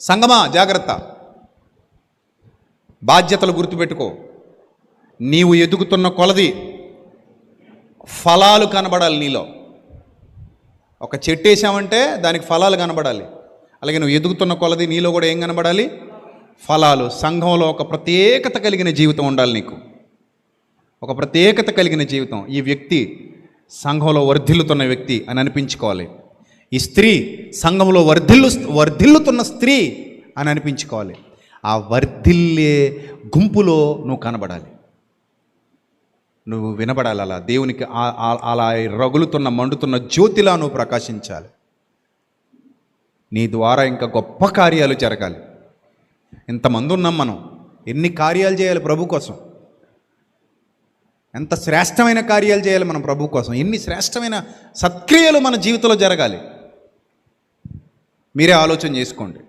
సంగమా జాగ్రత్త. బాధ్యతలు గుర్తుపెట్టుకో. నీవు ఎదుగుతున్న కొలది ఫలాలు కనబడాలి నీలో. ఒక చెట్టు వేసామంటే దానికి ఫలాలు కనబడాలి. అలాగే నువ్వు ఎదుగుతున్న కొలది నీలో కూడా ఏం కనబడాలి? ఫలాలు. సంఘంలో ఒక ప్రత్యేకత కలిగిన జీవితం ఉండాలి నీకు. ఒక ప్రత్యేకత కలిగిన జీవితం. ఈ వ్యక్తి సంఘంలో వర్ధిల్లుతున్న వ్యక్తి అని అనిపించుకోవాలి. ఈ స్త్రీ సంఘంలో వర్ధిల్లు వర్ధిల్లుతున్న స్త్రీ అని అనిపించుకోవాలి. ఆ వర్ధిల్లే గుంపులో నువ్వు కనబడాలి. నువ్వు వినబడాలి అలా. దేవునికి అలా రగులుతున్న మండుతున్న జ్యోతిలా నువ్వు ప్రకాశించాలి. నీ ద్వారా ఇంకా గొప్ప కార్యాలు జరగాలి. ఇంతమంది ఉన్నాం మనం. ఎన్ని కార్యాలు చేయాలి ప్రభు కోసం? ఎంత శ్రేష్టమైన కార్యాలు చేయాలి మనం ప్రభు కోసం? ఎన్ని శ్రేష్టమైన సత్క్రియలు మన జీవితంలో జరగాలి? మీరే ఆలోచన చేసుకోండి.